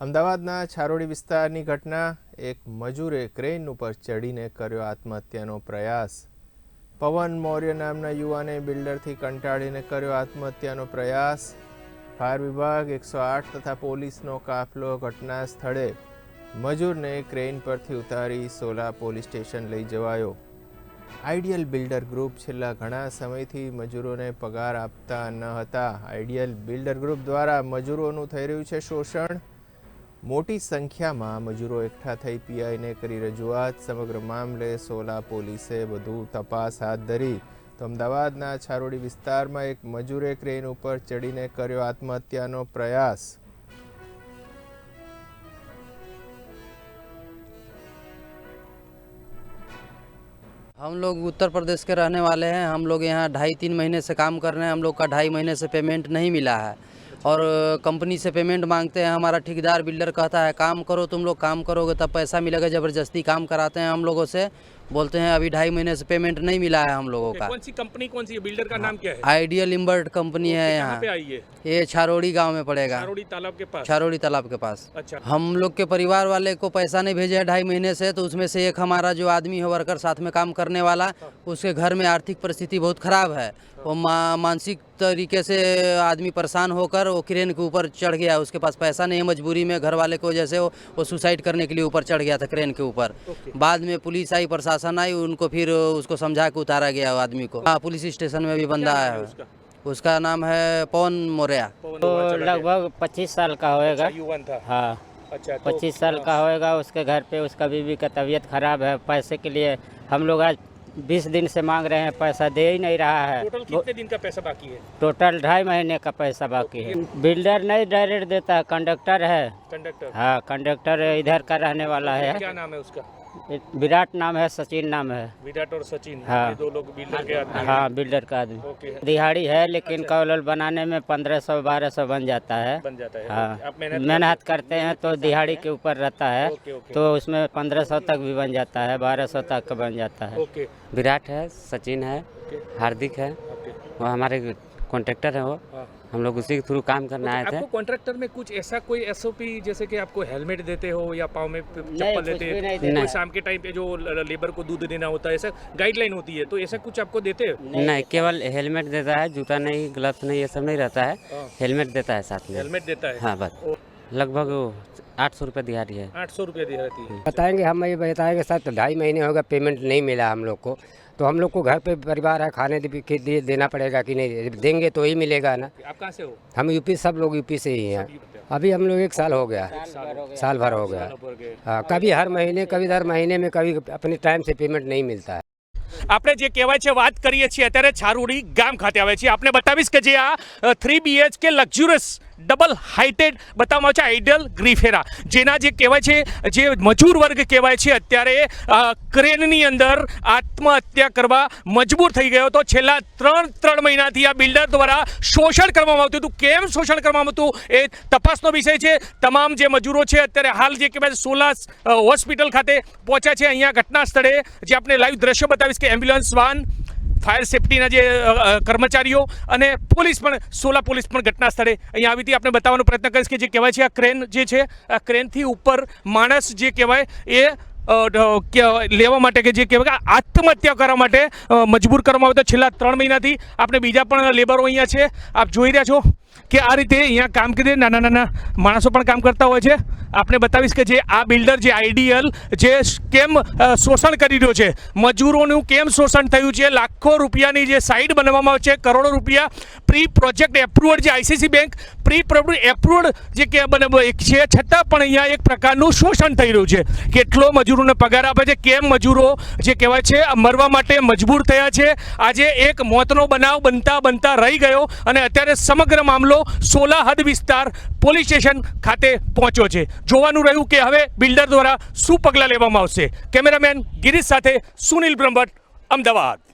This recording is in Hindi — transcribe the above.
અમદાવાદના છારોડી વિસ્તારની ઘટના, એક મજૂરે ક્રેન ઉપર ચડીને કર્યો આત્મહત્યાનો પ્રયાસ. પવન મૌર્ય નામના યુવાને બિલ્ડરથી કંટાળીને કર્યો આત્મહત્યાનો પ્રયાસ. ફાયર વિભાગ એકસો આઠ તથા પોલીસનો કાફલો ઘટના સ્થળે. મજૂરને ક્રેન પરથી ઉતારી સોલા પોલીસ સ્ટેશન લઈ જવાયો. આઈડિયલ બિલ્ડર ગ્રુપ છેલ્લા ઘણા સમયથી મજૂરોને પગાર આપતા ન હતા. આઈડિયલ બિલ્ડર ગ્રુપ દ્વારા મજૂરોનું થઈ રહ્યું છે શોષણ. મોટી સંખ્યામાં મજૂરો એકઠા થઈ પીઆઈને કરી રજૂઆત સમગ્ર મામલે સોલા પોલીસે વધુ તપાસ હાથ ધરી તો અમદાવાદના છારોડી વિસ્તારમાં એક મજૂરે ક્રેન ઉપર ચડીને કર્યો આત્મહત્યાનો પ્રયાસ हम लोग उत्तर प्रदेश के रहने वाले हैं हम लोग यहाँ ढाई तीन महीने से काम कर रहे हैं हम लोग का ढाई महीने से पेमेंट नहीं मिला है और कंपनी से पेमेंट मांगते हैं, हमारा ठेकेदार, बिल्डर कहता है, काम करो तुम लोग, काम करोगे, तब पैसा मिलेगा, ज़बरदस्ती काम कराते हैं हम लोगों से। बोलते हैं अभी ढाई महीने से पेमेंट नहीं मिला है हम लोगों का। कौन सी कंपनी कौन सी है बिल्डर का नाम क्या है? आइडियल इम्बर्ट कंपनी है यहाँ। ये छारोड़ी गाँव में पड़ेगा। चारोड़ी तालाब के पास? छारोड़ी तालाब के पास। अच्छा। हम लोग के परिवार वाले को पैसा नहीं भेजे है ढाई महीने से तो उसमें से एक हमारा जो आदमी है वर्कर साथ में काम करने वाला उसके घर में आर्थिक परिस्थिति बहुत खराब है। वो मानसिक तरीके से आदमी परेशान होकर वो क्रेन के ऊपर चढ़ गया उसके पास पैसा नहीं है मजबूरी में घर वाले को जैसे वो, वो सुसाइड करने के लिए ऊपर चढ़ गया था क्रेन के ऊपर। बाद में पुलिस आई प्रशासन आई उनको फिर उसको समझा के उतारा गया आदमी को। हाँ पुलिस स्टेशन में भी बंदा नाम है। है उसका? नाम है पवन मोरिया। तो। लगभग पच्चीस साल का होएगा। अच्छा, युवान था। हाँ। अच्छा तो पच्चीस साल का होएगा उसके घर पे उसका बीवी का तबीयत खराब है पैसे के लिए हम लोग आज बीस दिन से मांग रहे हैं पैसा दे ही नहीं रहा है। टोटल कितने दिन का पैसा बाकी है? टोटल ढाई महीने का पैसा बाकी है। बिल्डर नहीं डायरेक्ट देता है कंडक्टर है। कंडक्टर हाँ कंडक्टर इधर का रहने वाला है। क्या नाम है उसका? विराट नाम है सचिन नाम है। विराट और सचिन हाँ। ये दो लोग बिल्डर के आदमी हाँ। बिल्डर का आदमी। दिहाड़ी है लेकिन अच्छा। कॉलर बनाने में पंद्रह सौ बारह सौ बन जाता है। बन जाता है। हाँ। आप मेहनत करते हैं? तो दिहाड़ी के ऊपर रहता है। ओके ओके तो उसमें पंद्रह सौ तक भी बन जाता है बारह सौ तक का बन जाता है। विराट है सचिन है हार्दिक है। वो हमारे कॉन्ट्रेक्टर है वो। हाँ। हम लोग उसी के थ्रू काम करना आए थे। आपको कॉन्ट्रैक्टर में कुछ ऐसा कोई एसओपी जैसे कि आपको हेलमेट देते हो या पाँव में चप्पल देते हैं? शाम के टाइम पे जो लेबर को दूध देना होता है ऐसा गाइडलाइन होती है तो ऐसा कुछ आपको देते हो? नहीं केवल हेलमेट देता है जूता नहीं ग्लव्स नहीं ये सब नहीं रहता है। हाँ। हेलमेट देता है साथ में। हेलमेट देता है? हाँ बस। लगभग आठ सौ रुपये दिहाड़ी है आठ सौ रुपये दी रहती है बताएंगे हम ये बताएंगे सर तो ढाई महीने हो गए पेमेंट नहीं मिला हम लोग को तो हम लोग को घर पे परिवार है खाने दे- के लिए देना पड़ेगा कि नहीं देंगे तो ही मिलेगा ना आप कहाँ से हो हम यूपी सब लोग यूपी से ही हैं ये बताओ। अभी हम लोग एक साल हो गया साल भर हो गया सालों भर गए। हाँ कभी हर महीने कभी हर महीने में कभी अपने टाइम से पेमेंट नहीं मिलता है આપણે જે કહેવાય છે વાત કરીએ છીએ અત્યારે છારુડી ગામ ખાતે આવે છે આપણે બતાવીશ કે જે આ three BHK luxurious double heighted બતાવવામાં આવે છે. આઇડલ ગ્રીફેરા જેના જે કહેવાય છે, જે મજૂર વર્ગ કહેવાય છે, અત્યારે ક્રેનની અંદર આત્મહત્યા કરવા મજબૂર થઈ ગયો હતો. છેલ્લા ત્રણ ત્રણ મહિનાથી આ બિલ્ડર દ્વારા શોષણ કરવામાં આવતું હતું. કેમ શોષણ કરવામાં આવતું એ તપાસનો વિષય છે. તમામ જે મજૂરો છે, અત્યારે હાલ જે કહેવાય સોલા હોસ્પિટલ ખાતે પહોંચ્યા છે. અહીંયા ઘટના સ્થળે જે આપણે લાઈવ દ્રશ્ય બતાવીશ કે એમ્બ્યુલન્સ વાન ફાયર સેફટીના જે કર્મચારીઓ અને પોલીસ પણ, સોલા પોલીસ પણ ઘટના સ્થળે અહીંયા આવી હતી. આપણે બતાવવાનો પ્રયત્ન કરીશ કે જે કહેવાય છે આ ક્રેન જે છે, આ ક્રેનથી ઉપર માણસ જે કહેવાય એ લેવા માટે કે જે કહેવાય કે આત્મહત્યા કરવા માટે મજબૂર કરવામાં આવે તો છેલ્લા ત્રણ મહિનાથી આપણે બીજા પણ લેબરો અહીંયા છે. આપ જોઈ રહ્યા છો કે આ રીતે અહીંયા કામ કરી નાના નાના માણસો પણ કામ કરતા હોય છે. આપણે બતાવીશ કે જે આ બિલ્ડર જે આઈડિયલ જે કેમ શોષણ કરી રહ્યો છે. મજૂરોનું કેમ શોષણ થયું છે? લાખો રૂપિયાની જે સાઇટ બનાવવામાં આવે છે, કરોડો રૂપિયા પ્રી પ્રોજેક્ટ એપ્રુવડ જે આઈસીસી બેંક પ્રી એપ્રુવડ જે કે એક છે, છતાં પણ અહીંયા એક પ્રકારનું શોષણ થઈ રહ્યું છે. કેટલો મજૂરોને પગાર આપે છે, કેમ મજૂરો જે કહેવાય છે, મરવા માટે મજબૂર થયા છે. આજે એક મોતનો બનાવ બનતા બનતા રહી ગયો અને અત્યારે સમગ્ર મામલો સોલા હદ વિસ્તાર પોલીસ સ્ટેશન ખાતે પહોંચ્યો છે. જોવાનું રહ્યું કે હવે બિલ્ડર દ્વારા શું પગલાં લેવામાં આવશે. કેમેરામેન ગિરીશ સાથે સુનિલ બ્રહ્મભટ્ટ, અમદાવાદ.